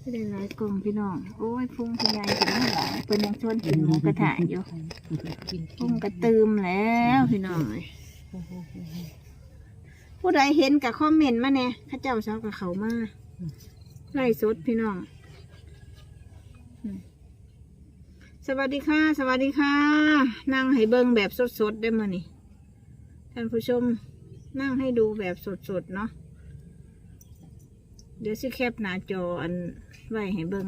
ไม่ได้หลายกล่องพี่น้อง โอ้ยฟุ้งพี่ใหญ่ถึงไม่หลายเป็นยังชวนกินหมูกระทะอยู่กินฟุ้งกระตืมแล้วพี่น้องผู้ใดเห็นกับคอมเมนต์มาแน่ข้าเจ้าเช้ากับเขามาไล่สดพี่น้อง สวัสดีค่ะ สวัสดีค่ะ นั่งให้เบิ่งแบบสดๆได้มานี่ท่านผู้ชมนั่งให้ดูแบบสดๆเนาะ เดี๋ยวสิแคปหน้าจออันไว้ให้เบิง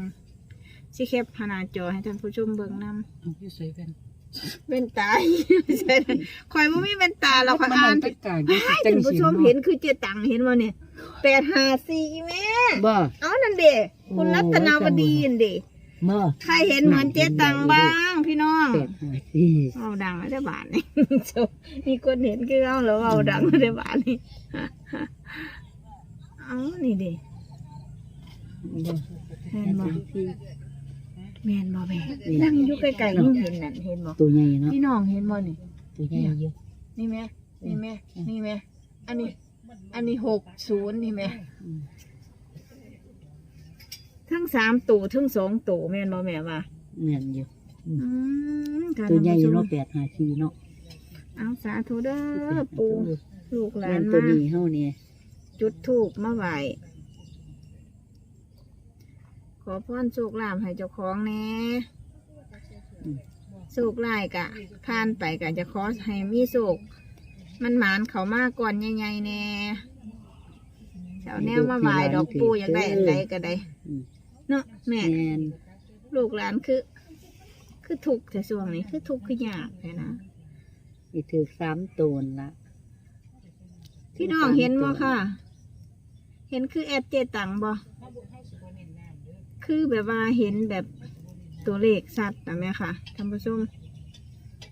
สิแคปหน้าจอให้ท่านผู้ชมเบิงนเอาพี่ใส่เป็นำเป็นตาไม่ใช่คอยว่ามีเป็นตาเราคอยมันอ่านเป็นกลางจัให้งท่านผู้สิชมเห็นคือเจตังเห็นบ่เนี่ยแปดห้าสี่แม่บ่เอานั่นเด้คุณโอ้รัตนาวดีนั่นเด้บ่ใครเห็นเหมือนเจตังบ้าง พี่น้องแปดห้าสี่เอาดังแล้วได้บาทนี่มีคนเห็นคือเอาแล้วเอาดังแล้วได้บาทนี่เอานี่เด้บ่ แม่นบ่แม่นบ่แม่นั่งอยู่ไกลๆนี่เห็นนั่นเห็นบ่ตัวใหญ่เนาะพี่น้องเห็นบ่นี่ ตัวใหญ่เยอะนี่แม่นี่แม่นี่แม่อันนี้ อันนี้หกศูนย์นี่แม่อืมทั้งสามตัวทั้งสองตัวแม่นบ่แม่ว่าแม่นอยู่อืมค่ะตัวใหญ่ท่านผู้ชมเนาะแปดห้าสี่เนาะเอาสาธุเด้อปูลูกหลาแม่นนตัวมานี้เฮาเนี่ยจุดถูกมาไหว ขอพรโชคลาภให้เจ้าของแหน่อืมโชคลายกะผ่านไปกะจะขอให้มีโชคมันหมานเขามาก่อนใหญ่ๆแน่เจ้าแนวมาไหวดอกปูอยากได้อันใดก็ได้อืมเนาะแม่ แม่นลูกหลานคือ คือถูกแต่ช่วงนี้คือถูกข์คือยากเลยนะสิถือสามตัวละพี่น้องเห็นบ่ค่ะ เห็นคือแอดเจตังบ่ คือแบบว่าเห็นแบบตัวเลขสัตว์นะแม่ค่ะท่านผู้ชม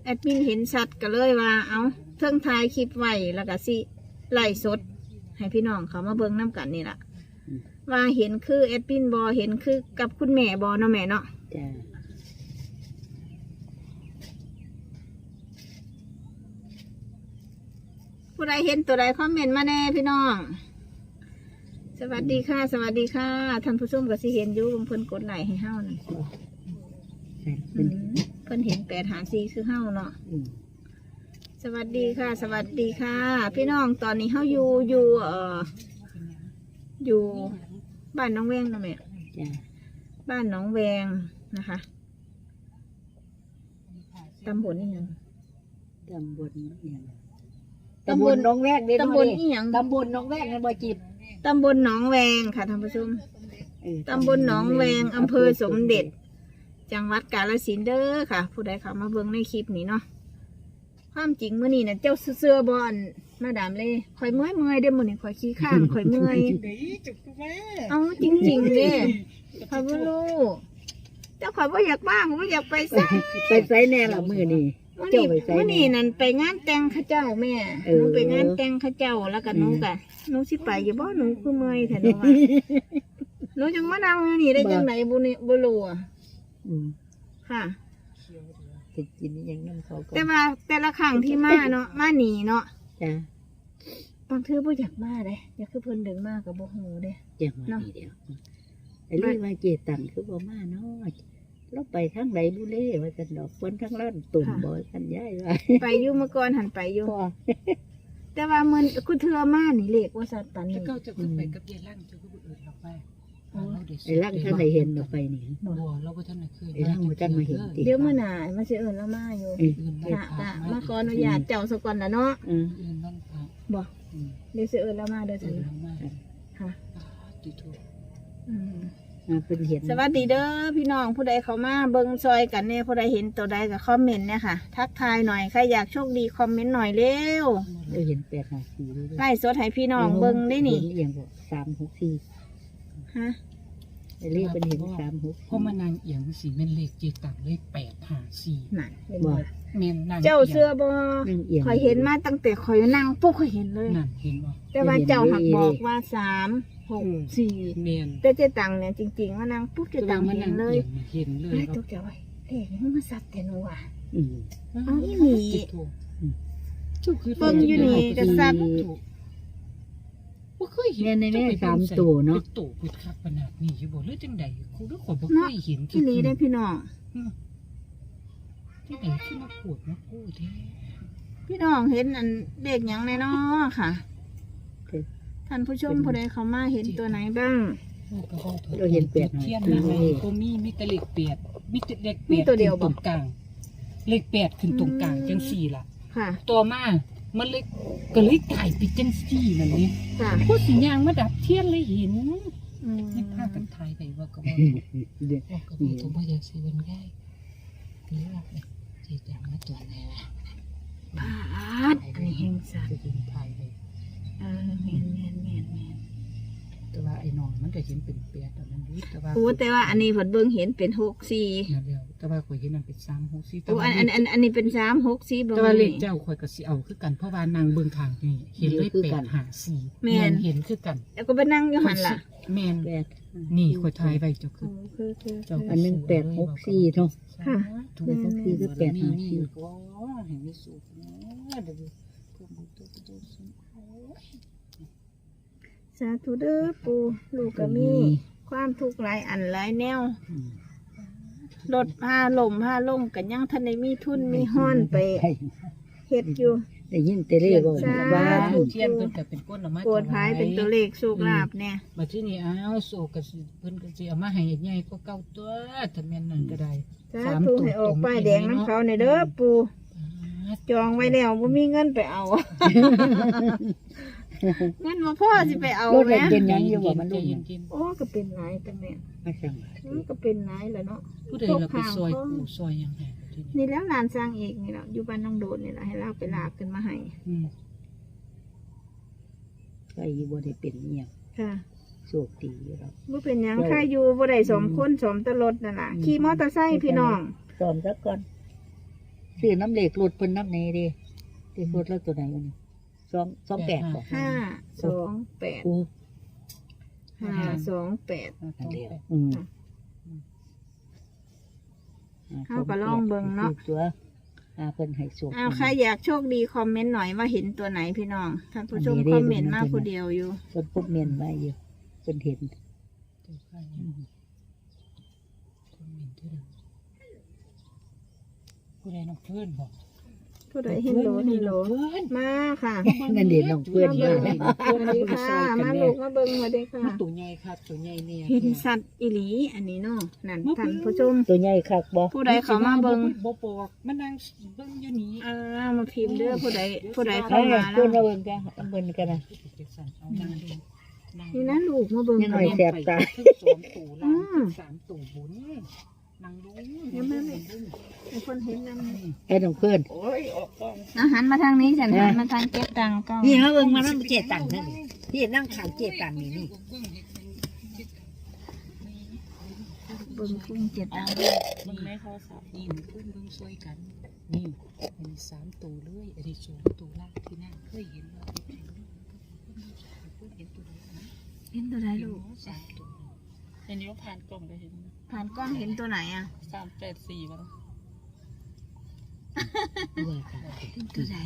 แอดมินเห็นสัตว์ก็เลยว่า เอาเทิงทายคลิปไว้แล้วก็สิไล่สด ให้พี่น้องเขามาเบิ่งน้กันนี่ล่ะว่าเห็นคือแอดมินบอเห็นคือกับคุณแม่บอเนาะแม่เนาะจ้าผู้ใดเห็นตัวใดคอมเมนต์มาแน่พี่น้อง สวัสดีค่ะ สวัสดีค่ะท่านผู้ชมก็สิเห็นอยู่เพิ่นกดไลค์ให้เฮานั่นแม่นอืมเพิ่นเห็นแปดหาซีคือเฮาเนาะอืมสวัสดีค่ะ สวัสดีค่ะ พี่น้องตอนนี้เฮาอยู่อยู่เอ่ออยู่บ้านน้องแวงเนาะแม่จ้าบ้านน้องแวงนะคะตำบลนี่ยังตำบลเนี่ยตำบลน้องแวกเด้ตำบลนี่ยังตำบลน้องแวกนั่นบ่จิบ ตำบลหนองแวงค่ะท่านผู้ชม เออตำบลหนองแวงอำเภอสมเด็จ จังหวัดกาฬสินธุ์เด้อค่ะ ผู้ใดเข้ามาเบิ่งในคลิปนี้เนาะความจริงมื้อนี้นะเจ้าเสื้อบอลมาดามเลยข่อยเมื่อยเมื่อยๆเด้อมื้อนี้ข่อยขี้ข้านข่อยเมื่อยเอาจริงๆเด้ข่อยบ่รู้แต่ข่อยบ่อยากบ้างบ่อยากไปซะไปไสแน่ละมื้อนี้มื้อ เจ้านี้ไปไสมื้อแน่นี้นั่นไปงานแต่งเข้าเจ้าแม่เอหอนูไปงานแต่งเข้าเจ้าแล้วก็หนูก็หนูสิไปอยู่บ่หนูคือเมื่อยแท้หนูว่าหนูจังมานั่งอยู่นี่ได้จังไดบ่นี่บ่รู้อะอืมค่ะจะกินอหยังนํเขาก็แต่ว่าแต่ละครั้งที่มาเนาะมาหนีเนาะจ้าบางเทื่อบ่อยากมาเด้อยากคือเพิ่นดึงมาก็บ่ฮู้เด้จังหวะนี้เดียวไอ้เรื่องว่าเจตังคือบ่มาเนาะ เราไปทางไหนบุเล่ว่ากันดอกคนทางล้านตุ่มบ่กันย้ายว่าไปอยู่เมื่อก่อนหันไปอยู่พอแต่ว่ามื้อคุณเทื่อมานี่เลขว่าสัตว์ปันแล้นี่วก็จะขึ้นไปกับยายลั่งจะก็บ่เอิดเราไปไอ้ร่างท่านได้เห็นเราไปนี่ บัวเราก็ท่านได้เคยไอ้ร่างบ่ทันมาเห็นติ เดี๋ยวมื้อหน้ามันสิเอิ้นเรามาอยู่เอ้ยอื่นค่ะจ้ะมาขออนุญาตเจ้าซะก่อนล่ะเนาะอืมอื่นนั่นพระบ่อืมเดี๋ยวสิเอิ้นเรามาเด้ออื่จ้ะนเนาะมาค่ะติถูกอืม อ่าเพิ่นเห็นสวัสดีเด้อพี่น้องผู้ใดเข้ามาเบิ่งซอยกันเนี่ยผู้ใดเห็นตัวใดก็คอมเมนต์เนี่ยค่ะ ทักทายหน่อยใครอยากโชคดีคอมเมนต์หน่อยเร็วเราเห็นแปดห้าสี่ด้วยไล่สดให้พี่น้องเบิ่งได้นี่เห็เอียงบ่สามหกสี่ฮะไอ้เรียกเป็นเห็นสามหกเพราะมันนางเอียงสีแม่นเลขเจตังเลขแปดห้าสี่นั่นเห็นบ่บ่แม่นนางเจ้าเสื้อบ่นั่งเอียงข่อยเห็นมาตั้งแต่ข่อยนั่งปุ๊บข่อยเห็นเลย นั่นเห็นบ่แต่ว่าเจ้าหักบอกว่าสาม หกสี่แม่นแต่เจ๊ตังเนี่ยจริงๆว่านั่งปุ๊บเจ๊แต่ตัว่างมันเห็นานงเลเอียยงเห็นเลยเฮ้ยว่าตกใจไว้เด็กมันมาสัตว์แต่หนูว่ะอืมเอาอีหลีติถูกจุกคือเบิ่งอยู่นี่ก็ซับถูกบ่เคยเห็นแม่ในแม่จะไปสามเบิ่งใตัวเนาะป็ตัวเปิดคักขนาดนี้อยู่บ่หรือจังใดกูด้วยคนบ่เคยเห็นพี่ลีได้พี่น้องจังใดขึ้นมาปวดมาพูดแท้พี่น้องเห็นอันเด็กหยังแน่นอค่ะคือ ท่านผู้ชมผู้ใดเขามาเห็นตัวไหนบ้าง เราเห็นแปดหาเทียนสี่มาให้ก็มีมีแต่เลขแปดมีแต่เลขแปมีตัวเดียวขึ้นบ่ตรงกลางเลขแปดขึ้นตรงกลางอืมจังสี่ล่ะ ค่ะ ต่อมามันเลยก็เลยกลายเป็นจังสี่นั่นนี่ค่ะพูดสิยางมาดับเทียนเลยเห็นอืมนี่พากันทายไปว่าก็บ่เดี๋ยวว่าก็บ่ตัวบ่อยากสิเบิ่งได้ก็เลยว่าสิจังมาตัวไหนวะพาดอันนี้แห่งสัตว์จะเป็นทายไป เออแม่นแม่นแม่นแม่นแต่ว่าไอ้น้องมันก็เห็นเป็นแปดแต่มันรู้แต่ว่าโอ้แต่ว่าอันนี้ผลเบิ่งเห็นเป็นหกสี่นั่นแล้วแต่ว่าข่อยเห็นมันเป็น3 6 4แต่โอ้ว่าอันอันอันอันนี้เป็นสามหกสี่บ่แต่ว่าเลขแม่นเจ้าข่อยก็สิเอาคือกันเพราะว่านางเบิ่งทางนี่เห็นเลขแปดหาสี่แม่นเห็นคือกันแล้วก็ไปนั่งอยู่หันล่ะแม่นแปดนี่ข่อยทายไว้เจ้าคืโอ้อคือคือเจ้าอันหนึ่งแปดหกสี่เนาะ ค่ะ ถูกแปดหกสี่ก็แปดหาสี่ โอ้เห็นมีสูตรนะเดี๋ยวเพิ่มบุตรตัวสูงโอ้ย สาธุเด้อปูลูกก็มี ความทุกข์หลายอันหลายแนวอืมรถพาลมพาลงกันยังทันได้มีทุนมีห้อนไปเฮ็ดอยู่ ได้ยินแต่เรียกว่าสาธุว่าเทียนเพิ่นก็เป็นก้นออกมาโกดพายเป็นตัวเลขสูกลาบเนี่ยมาที่นี่อ้าวโซก็สิเพิ่นก็สิเอามาให้ใหญ่กว่าเก่าตัวถ้าแม่นนั่นก็ได้สาธุให้ออกป้ายแดงน้ำเขาในเด้อปู จองไว้แล้วบ่มีเงินไปเอา เงินมาพ่อสิไปเอารถแหอะไรมเป็นหยังอยู่บ่มันใจลุงเย็นโอ้ก็เป็นหลายแต่แม่มาสั่งมันก็เป็นหลายแหล้วเนาะๆผู้ใดเราไปซอยกูซอยหยังไงที่นี่นี่แล้วหลานสร้างเอกนี่แหละอยู่บ้านน้องโดดนี่แหละให้เราไปลากขึ้นมาให้อืมใครบ่ได้เป็นเนี่ยงค่ะโชคดีอยู่หรอก บ่เป็นหยังใครอยู่บ่ได้สมคนสมตลดนั่นล่ะอืม ขี่มอเตอร์ไซค์พี่น้องสอนสักก่อน ซื้อน้ำเหล็กรถเพิ่นน้ำเนเดิเลขรถแล้วตัวไหนวันนี้สองสองแปดบ่ห้าสองแปดโอ้ห้าสองแปดอันเดียวอืมเขาก็ลองเบิ่งเนาะตัวอาเพิ่นให้โชคอ้าวใครอยากโชคดีคอมเมนต์หน่อยว่าเห็นตัวไหนพี่น้องท่านผู้ชมอันนี้คเด้อมเมนต์มาเบิ่งผู้เดียวอยู่เพิ่นพบเมียนไว้อยู่เพิ่นเห็นเจ้าข้ายังคนหมิ่นเท่านั้น ผู้ใดน้องเพื่อนบอกผู้ใดเห็นโหลเห็นโหลเพื่อนมาค่ะนั่นเด็น้องเพื่อนมามาเบิ่งสวัสดีค่ะ มาลูกมาเบิ่งมาเด้อค่ะมันตัวใหญ่ครับตัวใหญ่เนี่ยเห็นสัตว์อีหลีอันนี้เนาะนั่นท่านผู้ชมตัวใหญ่คักบ่ผู้ใดเขามาเบิ่งบ่ปอกมานั่งเบิ่งอยู่นี่อ่ามาพิมพ์เด้อผู้ใดผู้ใดเอาเข้ามาเพิ่นแล้มาวเบิ่งกันเอาเบิ่งกันนะเอานั่งดูนี่นะลูกมาเบิ่งยังหน่อยแสบตาทั้งสองตู่ ล่างทั้งสามตู่บนนั่งดูไอ้คนเห็นนำไอ้น้องเพื่อนโอ้ยออกกล้องอาหารมาทางนี้ฉันหันมาทางเก็บตังค์ก็นี่มาเบิ่งมานั่งเจตังนั่นนี่นี่นั่งข้างเจตังนี่นี่เบิ่งคุ้งเจ็ดตังค์มันไม่โทรศัพท์นี่มันขึ้นเบิ่งช่วยกัน นี่อันนี้สามตู่เลยอันนี้สองตู่ล่างที่นั่งเคยเห็นว่าเพื่อนเห็นตัวไหนนะเห็นตัวไหนลูกสามตู่อันนี้ว่าผ่านกล่องไปเห็น ผ่านกล้องเห็นตัวไหนอะสามแปดสี่มั้งว่ากันเห็นตัวไหน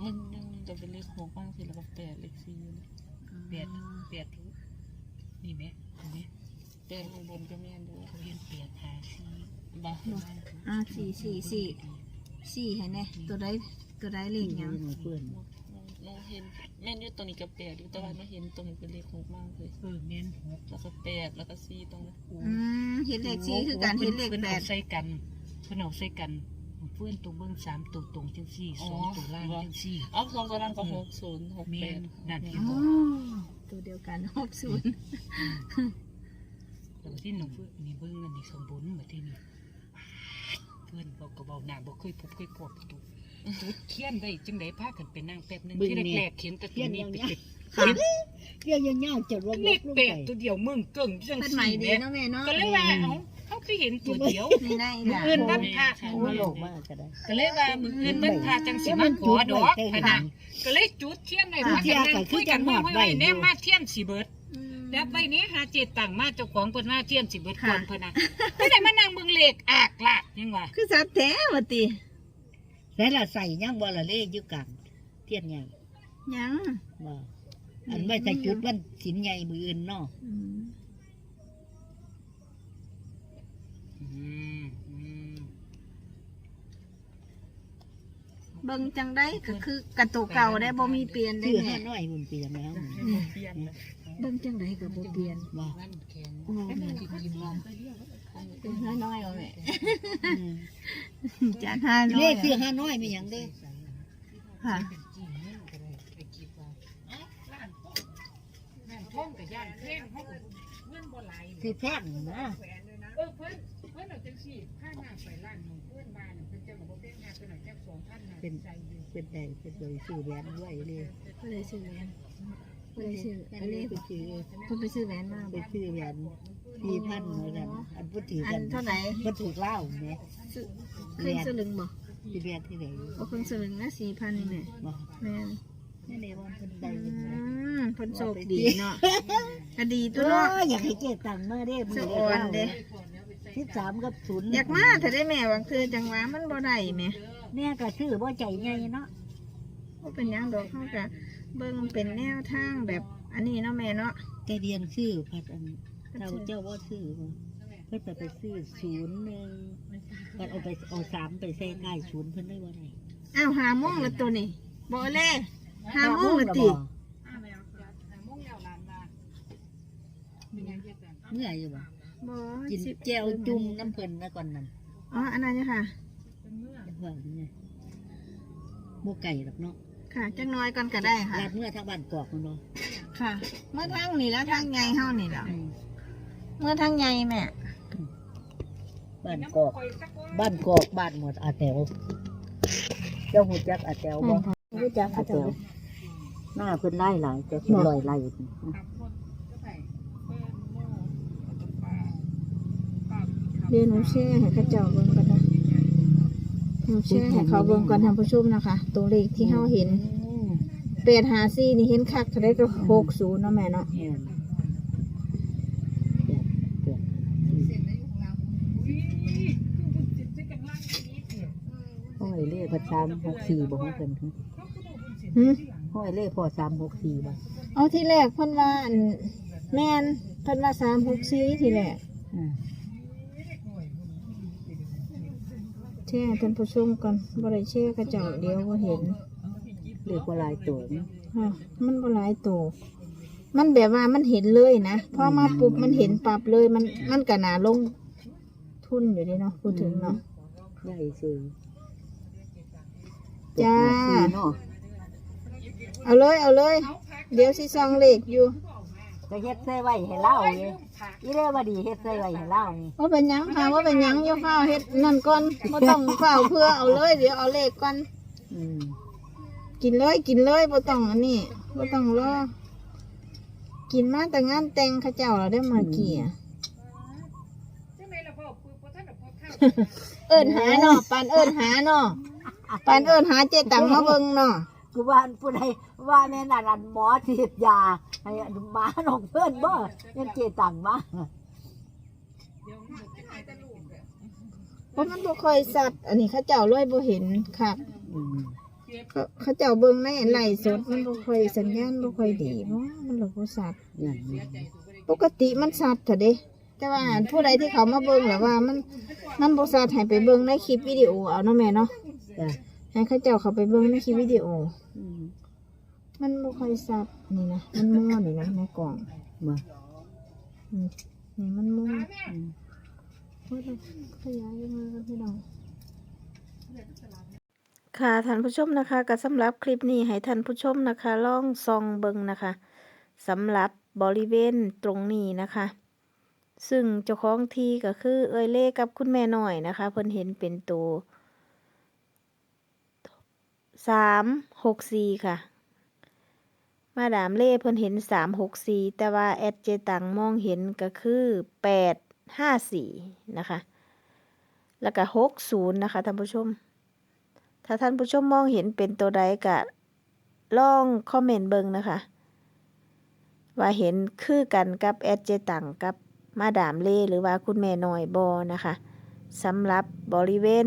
มันยังจะเป็นเลขหกบ้างสิแล้วก็แปดเลขสี่แปดแปดทุกนี่ไหมเห็นไหมแปดข้างบนก็แม่นดูเขาเห็นแปดหาสี่บ้าอ่าสี่สี่สี่สี่เห็นไหมตัวใดตัวใดเลขหยังน้อง เพื่อนเราเห็นแม่นอยู่ตรงนี้กับแปดอยู่แต่ว่าเราเห็นตรงนี้เป็นเลขหกมากเลยเออแม่นหกแล้วก็แปดแล้วก็สี่ตรงนั้นอืมเห็นเลขสี่คือการเห็นเลขพิ่แปอาดใส่กันเพิ่นเอาใส่กันเพื่อนตัวเบิ้งสามตัวตรงจังสี่สองตัวล่างจังสี่อ๋อสองตัวนั้นก็หกศูนย์หกแม่แปดนนั่นที่อ๋บออกตัวเดียวกันหกศูนย์แต่ว่าที่หนูเพื่อนนี่เบิ้งอันนี้สมบูรณ์เหมือนที่นี่เพื่อนบอกก็บอกหน้าบอกเคยพบเคยพบตัว จุดเทียนได้จังไดพากันไปนั่งแป๊บนึงที่แรกๆเห็นแต่ตัวนี้ไปเก็บค่ะเรื่องยาวๆจะรวมเลขแปดตัวเดียวมึงเกิ่งจังเป็นใหม่สี่ดีเนี่ยเนาะแม่เนาะก็เลยว่าเอ้าเขาคือเห็นตัวเดียว นี่ได้มือละอื่นวันพระมาโลกมากก็ได้ก็เลยว่ามืออื่นวันพระจังสิมาขอดอกพะนะก็เลยจุดเทียนในพระกันนั่งคุยกันว่าไว้แน่มาเทียนสิเบิดอืมแล้วไปนี้หาเจตังมาเจ้าของเพิ่นมาเทียนสิเบิดก่อนพะนะก็ได้มานั่งเบิ่งเลขอากละยังว่าคือสัตว์แท้วะติ แล้วล่ะใส่ยังบ่ละเลขอยู่กลางเทียนใหญ่ยังบ่อันไว้แต่จุดวันสินใหญ่มืออื่นเนาะอืมอืมอืมเบิ่งจังได้ก็คือกระตุกเก่าได้บ่มีเปลี่ยนได้ชื่อแม่ห้าน้อยมันเปลี่ยนแล้วเปลี่ยนละเบิ่งจังได้ก็บ่เปลี่ยนว่าวันแข็งโอ้แม่เป็นห้าน้อยเอาแม่จากห้าน้อเรียยกชื่อห้าน้อยไม่หยังเด้ค่ะจริงเนี่ยก็ได้ไปคิดว่าเอ้าร้านร้านท่องกับย่านแพงเขาก็เงินบ่หลายคือแพงนะเออเพิ่นเพิ่นเอาจังซี่ค่าหน้าไปร้านหมู่เพิ่นบ้านเพิ่นจะบอกว่าเป็นงานเพิ่นเอาแค่2,000น่ะใส่อยู่เป็นใดเป็นโดยชื่อแหวนด้วยเลยบ่ได้ซื้อแหวนบ่ได้ซื้ออันนี้ไปชื่อเพิ่นไปซื้อแหวนมาไปบ่ชื่อแหวน สี่พันเหมือนกันอันพูดถืออักันนเท่าไหร่พูดถือเล่าไหมซื้อครึ่งสลึงบ่ที่แหวนที่ไหนบ่ครึ่งสลึงนะ4,000นี่แม่บอกแม่นนี่เลยวันเป็นใดอืเป็นไงมเพิ่นโชคดีเนาะก็ดีเอตัวเนาะออยากให้เก็บตังค์มาเด้มืสะออ่อนเด้สิบสามกับศูนย์อยากมาถ้าได้แม่บางเทื่อจังหวะมันบ่ได้แม่แม่ก็ชื่อว่าใจใหญ่เนาะบ่เป็นหยังดอกเฮาก็เบิ่งเป็นแนวทางแบบอันนี้เนาะแม่เนาะแต่เรียนชื่อพัดอัน เราเจ้าว่าชื่อบ่เพื่อไปซื้อศูนย์หนึ่งมันเอาไปเอาสามไปใส่ใกล้ศูนย์เพิ่นได้ว่าไงอ้าวหาโมงแล้วตัวนี้บ่เล่หาโมงแล้วติอ้าวแม่เอาหาโมงแล้วร้านมาเป็นยังเฮ็ดกันเมื่อยอยู่บ่บ่กินสิบแจวจุ่มน้ำเพิ่นนะก่อนนั่นอ๋ออันนั้นเนี่ยค่ะเป็นเมื่อจังหวะนี้ไงบ่ไก่หรอกเนาะค่ะจังน้อยก่อนก็ได้ค่ะลาดเมื่อทางบ้านกอกมันเนาะค่ะ เมื่อทางนี่แล้วทางใหญ่เฮานี่แล้วอืม เมื่อทางใหญ่แม่บ้านกอก บ้านกอกบ้านหมดอาแตวเจ้าหูจักอาแตวบ่รู้จักอาแตวหน้าเพิ่นไล่หลายจะสิลอยไล่อยู่นี่เดี๋ยวหนูแชร์ให้เขาเจ้าเบิ่งก่อนนะหนูแชร์ให้เขาเบิ่งก่อนท่านผู้ชมนะคะ ตัวเลขที่เฮาเห็นอืม854นี่เห็นคักเท่าใดก็60เนาะแม่เนาะ แม่นแปดแปดห้อย เล่พอสามหกสี่บ่ของเพิ่นหึห้อยเล่พอสามหกสี่บ่เอาที่แรกเพิ่นว่าอันแม่นเพิ่นว่า364ที่แรกอ่าแชร์ให้ท่านผู้ชมก่อนบ่ได้แชร์เขาเจ้าเดี๋ยวบ่เห็นเรียกว่าลายตัวเนาะค่ะมันบ่หลายตัวมันแบบว่ามันเห็นเลยนะพอมาปุ๊บมันเห็นปรับเลยมันมันก็น่าลง ทุนอยู่เดีเนาะพูดถึงเนาะใหญ่ซื้อ จ้าเจ็ดห้สี่เนาะเอาเลยเอาเลย เดี๋ยวสิซองเลขอยู่ก็เฮ็ดใส่ไว้ให้เล่าเลยอีเล่ว่าดีเฮ็ดใส่ไว้ให้เล่านี่ว่าเป็นหยังค่ะว่าเป็นหยังอย่าเฝ้าวเฮ็ดนั่นก่อนบ่ต้องเฝ้าวเพื่อเอาเลยเดี๋ยวเอาเลขก่อนอืมกินเลยกินเลยบ่ต้องอันนี้บ่ต้องรอกินมาแต่งานแต่งเขาเจ้าเราได้มากี่อะเอิ้นหาเนาะปานเอิ้นหาเนาะ ปานเอิ้นหาเจตังมาเบิ่งเนาะกูว่าอันผู้ใดว่าแม่นอันอันหมอฉีดยาให้อันหมาน้องเพิ่นบ่ยังเกตังมา เพราะมันบ่ค่อยสัตว์อันนี้เขาเจ้าเลยบ่เห็นค่ะอืมเขาเขาเจ้าเบิ่งในไลฟ์สดมันบ่ค่อยสัญญาณบ่ค่อยดีเพราะว่ามันหลบบ่สัตว์อย่างนี้ปกติมันสัตว์เถอะเด้ แต่ว่าผู้ใดที่เขามาเบิ่งแล้วว่ามันมันบ่สัตว์ให้ไปเบิ่งในคลิปวิดีโอเอาเนาะแม่เนาะ จ้ะให้เขาเจ้าเขาไปเบิ่งในคลิปวิดีโอ อืมมันบ่ค่อยสัตว์นี่นะ มันมั่วนี่นะในกล่องมาอืมนี่มันมั่วอืมโอ้ยขยายยังไงกันพี่น้อง ค่ะท่านผู้ชมนะคะก็สำหรับคลิปนี้ให้ท่านผู้ชมนะคะลองซองเบิ่งนะคะสำหรับบริเวณตรงนี้นะคะ ซึ่งเจ้าของที่ก็คือเอยเล่กับคุณแม่หน่อยนะคะ เพิ่นเห็นเป็นตัว สามหกสี่ค่ะ มาดามเล่เพิ่นเห็นสามหกสี่แต่ว่าแอดเจตังมองเห็นก็คือแปดห้าสี่นะคะ แล้วก็หกศูนย์นะคะท่านผู้ชม ถ้าท่านผู้ชมมองเห็นเป็นตัวใดก็ลองคอมเมนต์เบิ่งนะคะ ว่าเห็นคือกันกับแอดเจตังกับมาดามเล่หรือว่าคุณแม่น้อยบอนะคะสำหรับบริเวณ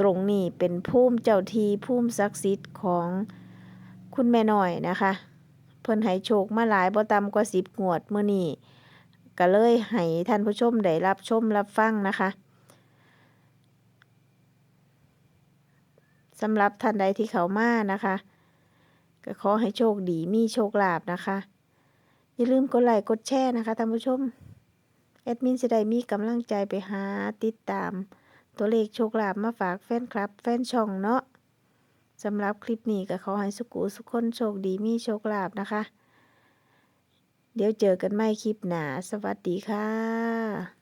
ตรงนี้เป็นภูมิเจ้าทีภูมิศักดิ์สิทธิ์ของคุณแม่น้อยนะคะ เพิ่นให้โชคมาหลายบ่ต่ำกว่า10งวดเมื้อนี้ก็เลยให้ท่านผู้ชมได้รับชมรับฟังนะคะสำหรับท่านใดที่เขามานะคะ ก็ขอให้โชคดีมีโชคลาภนะคะ อย่าลืมกดไลค์กดแชร์นะคะท่านผู้ชมแอดมินจะได้มีกำลังใจไปหาติดตาม ตัวเลขโชคลาภมาฝากแฟนคลับ แฟนช่องเนาะสำหรับคลิปนี้ก็ขอให้สุกูสุกคนโชคดีมีโชคลาภนะคะ เดี๋ยวเจอกันใหม่คลิปหน้าสวัสดีค่ะ